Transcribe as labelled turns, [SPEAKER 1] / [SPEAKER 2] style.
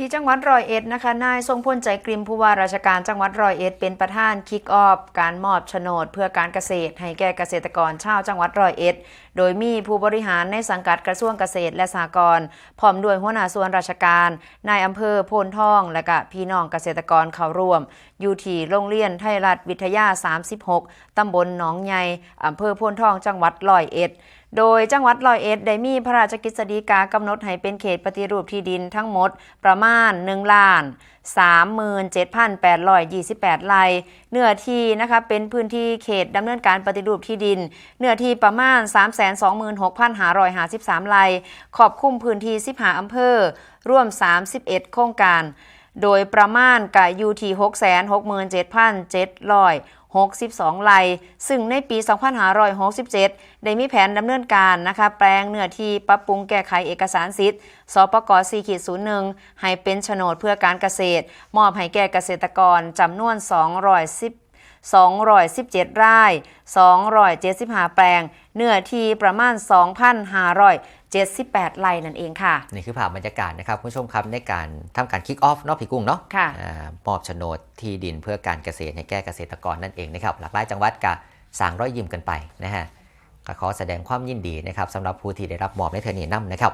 [SPEAKER 1] ที่จังหวัดร้อยเอ็ดนะคะ นายทรงพลใจกริมผู้ว่าราชการจังหวัดร้อยเอ็ดเป็นประธานคิกออฟการมอบโฉนดเพื่อการเกษตร ให้แก่เกษตรกรชาวจังหวัดร้อยเอ็ด โดยมีผู้บริหารในสังกัดกระทรวงเกษตรและสหกรณ์พร้อมด้วยหัวหน้าส่วนราชการ นายอำเภอโพนทอง และก็พี่น้องเกษตรกรเข้าร่วม อยู่ที่โรงเรียนไทยรัฐวิทยา 36 ตำบลหนองใหญ่อำเภอโพนทองจังหวัดร้อยเอ็ด โดยจังหวัดร้อยเอ็ดได้มีพระราชกฤษฎีกากำหนดให้เป็นเขตปฏิรูปที่ดินทั้งหมดประมาณ1ล้าน37,828ไร่เนื้อที่นะคะเป็นพื้นที่เขตดำเนินการปฏิรูปที่ดิน เนื้อที่ประมาณ 326,553ไร่ขอบคุมพื้นที่15อำเภอร่วม 31 โครงการ โดยประมาณกะอยู่ที่667,700 62 ไร่ซึ่งในปี 2567 ได้มีแผนดำเนินการนะคะ แปลงเนื้อที่ปรับปรุงแก้ไขเอกสารสิทธิ์สปก4.01 ให้เป็นโฉนดเพื่อการเกษตร มอบให้แก่เกษตรกรจำนวน 210 217ไร่275 แปลง เนื้อที่ประมาณ 2,578 ไร่นั่นเองค่ะ
[SPEAKER 2] นี่คือภาพบรรยากาศนะครับ คุณผู้ชมครับ ในการทำการคิกออฟเนาะพี่กุ้งเนาะ
[SPEAKER 1] ค่ะ
[SPEAKER 2] อ่ามอบโฉนดที่ดินเพื่อการเกษตรให้แก่เกษตรกรนั่นเองนะครับ หลากหลายจังหวัดกะสร้างร้อยยิ้มกันไปนะฮะก็ขอแสดงความยินดีนะครับสำหรับผู้ที่ได้รับมอบในเทอร์นี้นํนะครับ